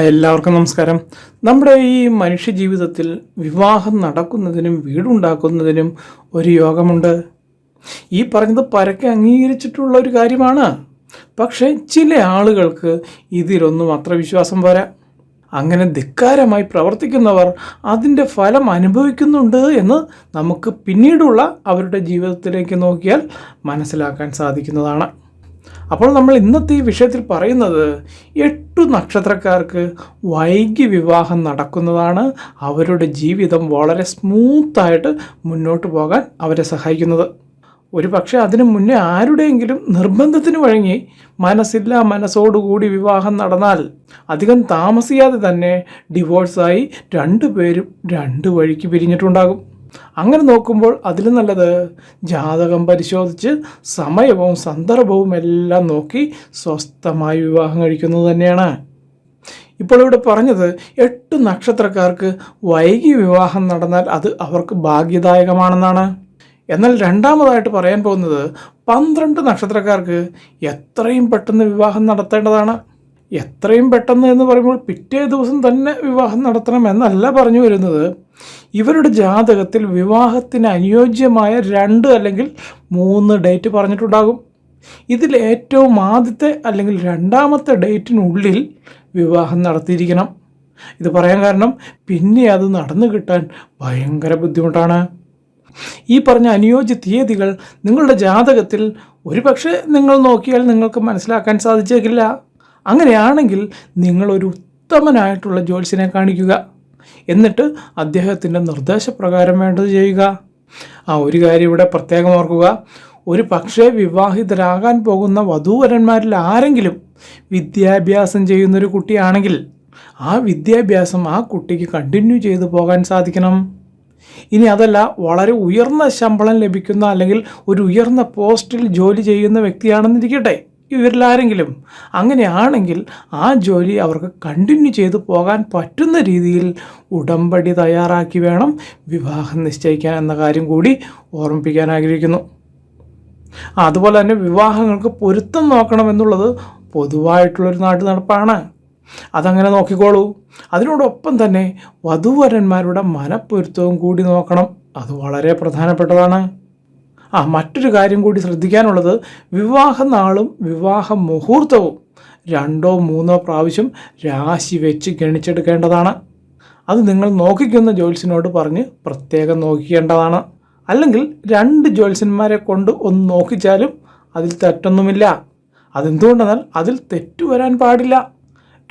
എല്ലാവർക്കും നമസ്കാരം. നമ്മുടെ ഈ മനുഷ്യ ജീവിതത്തിൽ വിവാഹം നടക്കുന്നതിനും വീടുണ്ടാക്കുന്നതിനും ഒരു യോഗമുണ്ട്. ഈ പറഞ്ഞത് പരക്കെ അംഗീകരിച്ചിട്ടുള്ള ഒരു കാര്യമാണ്. പക്ഷേ ചില ആളുകൾക്ക് ഇതിലൊന്നും അത്ര വിശ്വാസം പോരാ. അങ്ങനെ ധിക്കാരമായി പ്രവർത്തിക്കുന്നവർ അതിന്റെ ഫലം അനുഭവിക്കുന്നുണ്ട് എന്ന് നമുക്ക് പിന്നീടുള്ള അവരുടെ ജീവിതത്തിലേക്ക് നോക്കിയാൽ മനസ്സിലാക്കാൻ സാധിക്കുന്നതാണ്. അപ്പോൾ നമ്മൾ ഇന്നത്തെ ഈ വിഷയത്തിൽ പറയുന്നത് എട്ടു നക്ഷത്രക്കാർക്ക് വൈകി വിവാഹം നടക്കുന്നതാണ് അവരുടെ ജീവിതം വളരെ സ്മൂത്തായിട്ട് മുന്നോട്ട് പോകാൻ അവരെ സഹായിക്കുന്നത്. ഒരു പക്ഷേ അതിനു മുന്നേ ആരുടെയെങ്കിലും നിർബന്ധത്തിന് വഴങ്ങി മനസ്സില്ല മനസ്സോടുകൂടി വിവാഹം നടന്നാൽ അധികം താമസിയാതെ തന്നെ ഡിവോഴ്സായി രണ്ടുപേരും രണ്ട് വഴിക്ക് പിരിഞ്ഞിട്ടുണ്ടാകും. അങ്ങനെ നോക്കുമ്പോൾ അതിലും നല്ലത് ജാതകം പരിശോധിച്ച് സമയവും സന്ദർഭവും എല്ലാം നോക്കി സ്വസ്ഥമായി വിവാഹം കഴിക്കുന്നത് തന്നെയാണ്. ഇപ്പോൾ ഇവിടെ പറഞ്ഞത് എട്ട് നക്ഷത്രക്കാർക്ക് വൈകി വിവാഹം നടന്നാൽ അത് അവർക്ക് ഭാഗ്യദായകമാണെന്നാണ്. എന്നാൽ രണ്ടാമതായിട്ട് പറയാൻ പോകുന്നത് പന്ത്രണ്ട് നക്ഷത്രക്കാർക്ക് എത്രയും പെട്ടെന്ന് വിവാഹം നടത്തേണ്ടതാണ്. എത്രയും പെട്ടെന്ന് എന്ന് പറയുമ്പോൾ പിറ്റേ ദിവസം തന്നെ വിവാഹം നടത്തണം എന്നല്ല പറഞ്ഞു വരുന്നത്. ഇവരുടെ ജാതകത്തിൽ വിവാഹത്തിന് അനുയോജ്യമായ രണ്ട് അല്ലെങ്കിൽ മൂന്ന് ഡേറ്റ് പറഞ്ഞിട്ടുണ്ടാകും. ഇതിൽ ഏറ്റവും ആദ്യത്തെ അല്ലെങ്കിൽ രണ്ടാമത്തെ ഡേറ്റിനുള്ളിൽ വിവാഹം നടത്തിയിരിക്കണം. ഇത് പറയാൻ കാരണം പിന്നെ അത് നടന്നു കിട്ടാൻ ഭയങ്കര ബുദ്ധിമുട്ടാണ്. ഈ പറഞ്ഞ അനുയോജ്യ തീയതികൾ നിങ്ങളുടെ ജാതകത്തിൽ ഒരുപക്ഷെ നിങ്ങൾ നോക്കിയാൽ നിങ്ങൾക്ക് മനസ്സിലാക്കാൻ സാധിച്ചേക്കില്ല. അങ്ങനെയാണെങ്കിൽ നിങ്ങളൊരു ഉത്തമനായിട്ടുള്ള ജ്യോത്സ്യനെ കാണിക്കുക. എന്നിട്ട് അദ്ദേഹത്തിന്റെ നിർദ്ദേശപ്രകാരം വേണ്ടത് ചെയ്യുക. ആ ഒരു കാര്യം ഇവിടെ പ്രത്യേകം ഓർക്കുക. ഒരു പക്ഷേ വിവാഹിതരാകാൻ പോകുന്ന വധൂവരന്മാരിൽ ആരെങ്കിലും വിദ്യാഭ്യാസം ചെയ്യുന്നൊരു കുട്ടിയാണെങ്കിൽ ആ വിദ്യാഭ്യാസം ആ കുട്ടിക്ക് കണ്ടിന്യൂ ചെയ്തു പോകാൻ സാധിക്കണം. ഇനി അതല്ല വളരെ ഉയർന്ന ശമ്പളം ലഭിക്കുന്ന അല്ലെങ്കിൽ ഒരു ഉയർന്ന പോസ്റ്റിൽ ജോലി ചെയ്യുന്ന വ്യക്തിയാണെന്നിരിക്കട്ടെ. ഇവരിൽ ആരെങ്കിലും അങ്ങനെയാണെങ്കിൽ ആ ജോലി അവർക്ക് കണ്ടിന്യൂ ചെയ്തു പോകാൻ പറ്റുന്ന രീതിയിൽ ഉടമ്പടി തയ്യാറാക്കി വേണം വിവാഹം നിശ്ചയിക്കാൻ എന്ന കാര്യം കൂടി ഓർമ്മിപ്പിക്കാൻ ആഗ്രഹിക്കുന്നു. അതുപോലെ തന്നെ വിവാഹങ്ങൾക്ക് പൊരുത്തം നോക്കണമെന്നുള്ളത് പൊതുവായിട്ടുള്ളൊരു നാട്ടു നടപ്പാണ്. അതങ്ങനെ നോക്കിക്കോളൂ. അതിനോടൊപ്പം തന്നെ വധുവരന്മാരുടെ മനപ്പൊരുത്തവും കൂടി നോക്കണം. അത് വളരെ പ്രധാനപ്പെട്ടതാണ്. ആ മറ്റൊരു കാര്യം കൂടി ശ്രദ്ധിക്കാനുള്ളത് വിവാഹ നാളും വിവാഹ മുഹൂർത്തവും രണ്ടോ മൂന്നോ പ്രാവശ്യം രാശി വെച്ച് ഗണിച്ചെടുക്കേണ്ടതാണ്. അത് നിങ്ങൾ നോക്കിക്കുന്ന ജ്യോത്സ്യനോട് പറഞ്ഞ് പ്രത്യേകം നോക്കിക്കേണ്ടതാണ്. അല്ലെങ്കിൽ രണ്ട് ജ്യോത്സ്യന്മാരെ കൊണ്ട് ഒന്ന് നോക്കിച്ചാലും അതിൽ തെറ്റൊന്നുമില്ല. അതെന്തുകൊണ്ടെന്നാൽ അതിൽ തെറ്റു വരാൻ പാടില്ല.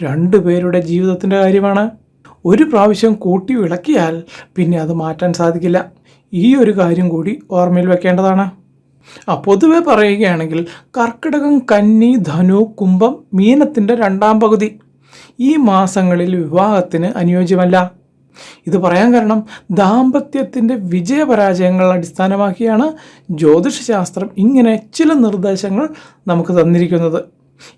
രണ്ടു പേരുടെ ജീവിതത്തിന്റെ കാര്യമാണ്. ഒരു പ്രാവശ്യം കൂട്ടി വിളക്കിയാൽ പിന്നെ അത് മാറ്റാൻ സാധിക്കില്ല. ഈ ഒരു കാര്യം കൂടി ഓർമ്മയിൽ വെക്കേണ്ടതാണ്. ആ പൊതുവെ പറയുകയാണെങ്കിൽ കർക്കിടകം കന്നി ധനു കുംഭം മീനത്തിന്റെ രണ്ടാം പകുതി. ഈ മാസങ്ങളിൽ വിവാഹത്തിന് അനുയോജ്യമല്ല. ഇത് പറയാൻ കാരണം ദാമ്പത്യത്തിന്റെ വിജയപരാജയങ്ങൾ അടിസ്ഥാനമാക്കിയാണ് ജ്യോതിഷശാസ്ത്രം ഇങ്ങനെ ചില നിർദ്ദേശങ്ങൾ നമുക്ക് തന്നിരിക്കുന്നത്.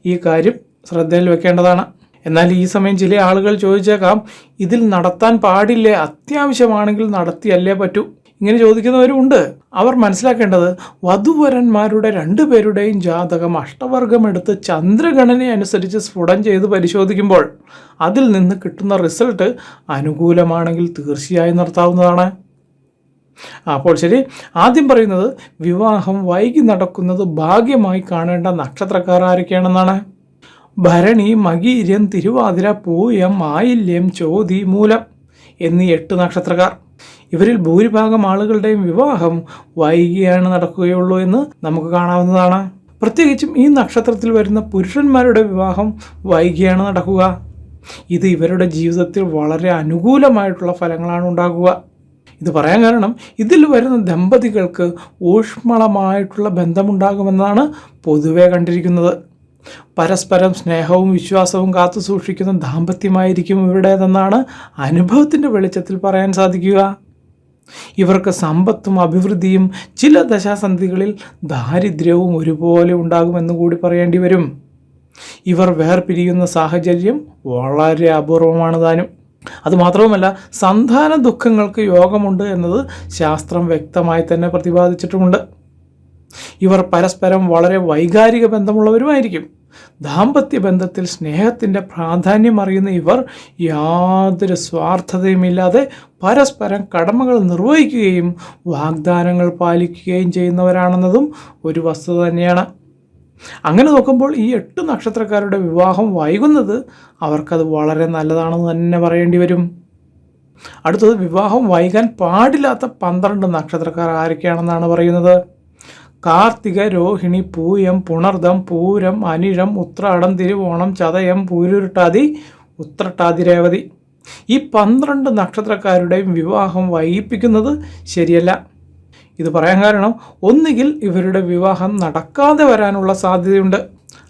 ഈ കാര്യം ശ്രദ്ധയിൽ വെക്കേണ്ടതാണ്. എന്നാൽ ഈ സമയം ചില ആളുകൾ ചോദിച്ചേക്കാം ഇതിൽ നടത്താൻ പാടില്ലേ? അത്യാവശ്യമാണെങ്കിൽ നടത്തിയല്ലേ പറ്റൂ. ഇങ്ങനെ ചോദിക്കുന്നവരും ഉണ്ട് അവർ മനസ്സിലാക്കേണ്ടത് വധുവരന്മാരുടെ രണ്ടുപേരുടെയും ജാതകം അഷ്ടവർഗം എടുത്ത് ചന്ദ്രഗണന അനുസരിച്ച് സ്ഫുടം ചെയ്ത് പരിശോധിക്കുമ്പോൾ അതിൽ നിന്ന് കിട്ടുന്ന റിസൾട്ട് അനുകൂലമാണെങ്കിൽ തീർച്ചയായും നടത്താവുന്നതാണ് അപ്പോൾ ശരി ആദ്യം പറയുന്നത് വിവാഹം വൈകി നടക്കുന്നത് ഭാഗ്യമായി കാണേണ്ട നക്ഷത്രക്കാർ ആരൊക്കെയാണെന്നാണ്. ഭരണി മകീര്യം തിരുവാതിര പൂയം ആയില്യം ചോതി മൂലം എന്നീ എട്ട് നക്ഷത്രക്കാർ. ഇവരിൽ ഭൂരിഭാഗം ആളുകളുടെയും വിവാഹം വൈകിയാണ് നടക്കുകയുള്ളൂ എന്ന് നമുക്ക് കാണാവുന്നതാണ്. പ്രത്യേകിച്ചും ഈ നക്ഷത്രത്തിൽ വരുന്ന പുരുഷന്മാരുടെ വിവാഹം വൈകിയാണ് നടക്കുക. ഇത് ഇവരുടെ ജീവിതത്തിൽ വളരെ അനുകൂലമായിട്ടുള്ള ഫലങ്ങളാണ് ഉണ്ടാകുക. ഇത് പറയാൻ കാരണം ഇതിൽ വരുന്ന ദമ്പതികൾക്ക് ഊഷ്മളമായിട്ടുള്ള ബന്ധമുണ്ടാകുമെന്നാണ് പൊതുവെ കണ്ടിരിക്കുന്നത്. പരസ്പരം സ്നേഹവും വിശ്വാസവും കാത്തു സൂക്ഷിക്കുന്ന ദാമ്പത്യമായിരിക്കും ഇവരുടേതെന്നാണ് അനുഭവത്തിന്റെ വെളിച്ചത്തിൽ പറയാൻ സാധിക്കുക. ഇവർക്ക് സമ്പത്തും അഭിവൃദ്ധിയും ചില ദശാസന്ധികളിൽ ദാരിദ്ര്യവും ഒരുപോലെ ഉണ്ടാകുമെന്ന് കൂടി പറയേണ്ടി വരും. ഇവർ വേർപിരിയുന്ന സാഹചര്യം വളരെ അപൂർവമാണ് താനും. അതുമാത്രവുമല്ല സന്താന ദുഃഖങ്ങൾക്ക് യോഗമുണ്ട് എന്നത് ശാസ്ത്രം വ്യക്തമായി തന്നെ പ്രതിപാദിച്ചിട്ടുമുണ്ട്. ഇവർ പരസ്പരം വളരെ വൈകാരിക ബന്ധമുള്ളവരുമായിരിക്കും. ദാമ്പത്യ ബന്ധത്തിൽ സ്നേഹത്തിന്റെ പ്രാധാന്യം അറിയുന്ന ഇവർ യാതൊരു സ്വാർത്ഥതയുമില്ലാതെ പരസ്പരം കടമകൾ നിർവഹിക്കുകയും വാഗ്ദാനങ്ങൾ പാലിക്കുകയും ചെയ്യുന്നവരാണെന്നതും ഒരു വസ്തുത തന്നെയാണ്. അങ്ങനെ നോക്കുമ്പോൾ ഈ എട്ട് നക്ഷത്രക്കാരുടെ വിവാഹം വൈകുന്നത് അവർക്കത് വളരെ നല്ലതാണെന്ന് തന്നെ പറയേണ്ടി വരും. അടുത്തത് വിവാഹം വൈകാൻ പാടില്ലാത്ത പന്ത്രണ്ട് നക്ഷത്രക്കാർ ആരൊക്കെയാണെന്നാണ് പറയുന്നത്? കാർത്തിക രോഹിണി പൂയം പുണർദം പൂരം അനിഴം ഉത്രാടം തിരുവോണം ചതയം പൂരുരുട്ടാതി ഉത്രട്ടാതി രേവതി. ഈ പന്ത്രണ്ട് നക്ഷത്രക്കാരുടെയും വിവാഹം വൈകിപ്പിക്കുന്നത് ശരിയല്ല. ഇത് പറയാൻ കാരണം ഒന്നുകിൽ ഇവരുടെ വിവാഹം നടക്കാതെ വരാനുള്ള സാധ്യതയുണ്ട്.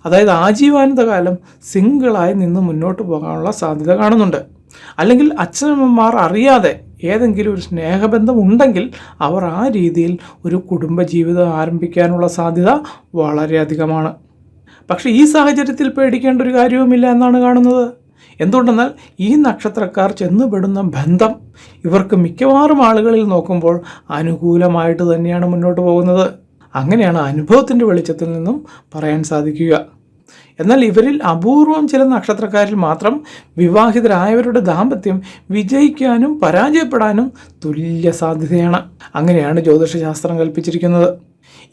അതായത് ആജീവാനന്ത കാലം സിംഗിളായി നിന്ന് മുന്നോട്ട് പോകാനുള്ള സാധ്യത കാണുന്നുണ്ട്. അല്ലെങ്കിൽ അച്ഛനമ്മമാർ അറിയാതെ ഏതെങ്കിലും ഒരു സ്നേഹബന്ധം ഉണ്ടെങ്കിൽ അവർ ആ രീതിയിൽ ഒരു കുടുംബജീവിതം ആരംഭിക്കാനുള്ള സാധ്യത വളരെയധികമാണ്. പക്ഷേ ഈ സാഹചര്യത്തിൽ പേടിക്കേണ്ട ഒരു കാര്യവുമില്ല എന്നാണ് കാണുന്നത്. എന്തുകൊണ്ടെന്നാൽ ഈ നക്ഷത്രക്കാർ ചെന്നുപെടുന്ന ബന്ധം ഇവർക്ക് മിക്കവാറും ആളുകളിൽ നോക്കുമ്പോൾ അനുകൂലമായിട്ട് തന്നെയാണ് മുന്നോട്ട് പോകുന്നത്. അങ്ങനെയാണ് അനുഭവത്തിന്റെ വെളിച്ചത്തിൽ നിന്നും പറയാൻ സാധിക്കുക. എന്നാൽ ഇവരിൽ അപൂർവം ചില നക്ഷത്രക്കാരിൽ മാത്രം വിവാഹിതരായവരുടെ ദാമ്പത്യം വിജയിക്കാനും പരാജയപ്പെടാനും തുല്യ സാധ്യതയാണ്. അങ്ങനെയാണ് ജ്യോതിഷശാസ്ത്രം കൽപ്പിച്ചിരിക്കുന്നത്.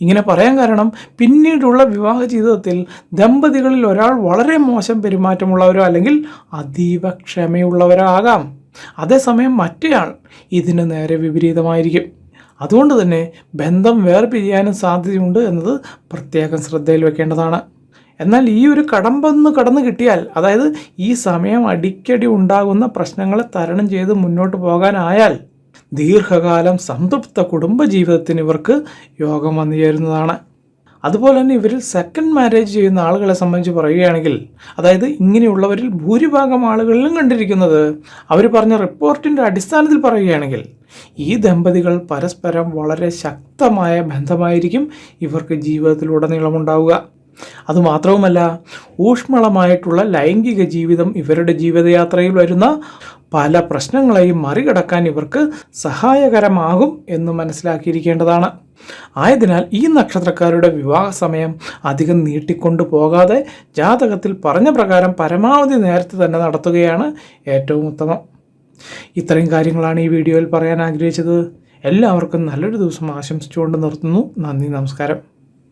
ഇങ്ങനെ പറയാൻ കാരണം പിന്നീടുള്ള വിവാഹ ജീവിതത്തിൽ ദമ്പതികളിൽ ഒരാൾ വളരെ മോശം പെരുമാറ്റമുള്ളവരോ അല്ലെങ്കിൽ അതീവ ക്ഷമയുള്ളവരോ ആകാം അതേസമയം മറ്റേയാൾ ഇതിന് നേരെ വിപരീതമായിരിക്കും. അതുകൊണ്ട് തന്നെ ബന്ധം വേർപിരിയാനും സാധ്യതയുണ്ട് എന്നത് പ്രത്യേകം ശ്രദ്ധയിൽ വെക്കേണ്ടതാണ്. എന്നാൽ ഈ ഒരു കടമ്പൊന്ന് കടന്നു കിട്ടിയാൽ അതായത് ഈ സമയം അടിക്കടി ഉണ്ടാകുന്ന പ്രശ്നങ്ങളെ തരണം ചെയ്ത് മുന്നോട്ട് പോകാനായാൽ ദീർഘകാലം സംതൃപ്ത കുടുംബജീവിതത്തിന് ഇവർക്ക് യോഗം വന്നു ചേരുന്നതാണ്. അതുപോലെ തന്നെ ഇവരിൽ സെക്കൻഡ് മാരേജ് ചെയ്യുന്ന ആളുകളെ സംബന്ധിച്ച് പറയുകയാണെങ്കിൽ അതായത് ഇങ്ങനെയുള്ളവരിൽ ഭൂരിഭാഗം ആളുകളിലും കണ്ടിരിക്കുന്നത് അവർ പറഞ്ഞ റിപ്പോർട്ടിന്റെ അടിസ്ഥാനത്തിൽ പറയുകയാണെങ്കിൽ ഈ ദമ്പതികൾ പരസ്പരം വളരെ ശക്തമായ ബന്ധമായിരിക്കും ഇവർക്ക് ജീവിതത്തിലുടനീളമുണ്ടാവുക. അതുമാത്രവുമല്ല ഊഷ്മളമായിട്ടുള്ള ലൈംഗിക ജീവിതം ഇവരുടെ ജീവിതയാത്രയിൽ വരുന്ന പല പ്രശ്നങ്ങളെയും മറികടക്കാൻ ഇവർക്ക് സഹായകരമാകും എന്ന് മനസ്സിലാക്കിയിരിക്കേണ്ടതാണ്. ആയതിനാൽ ഈ നക്ഷത്രക്കാരുടെ വിവാഹ സമയം അധികം നീട്ടിക്കൊണ്ടു പോകാതെ ജാതകത്തിൽ പറഞ്ഞ പ്രകാരം പരമാവധി നേരത്തെ തന്നെ നടത്തുകയാണ് ഏറ്റവും ഉത്തമം. ഇത്രയും കാര്യങ്ങളാണ് ഈ വീഡിയോയിൽ പറയാൻ ആഗ്രഹിച്ചത്. എല്ലാവർക്കും നല്ലൊരു ദിവസം ആശംസിച്ചുകൊണ്ട് നിർത്തുന്നു. നന്ദി നമസ്കാരം.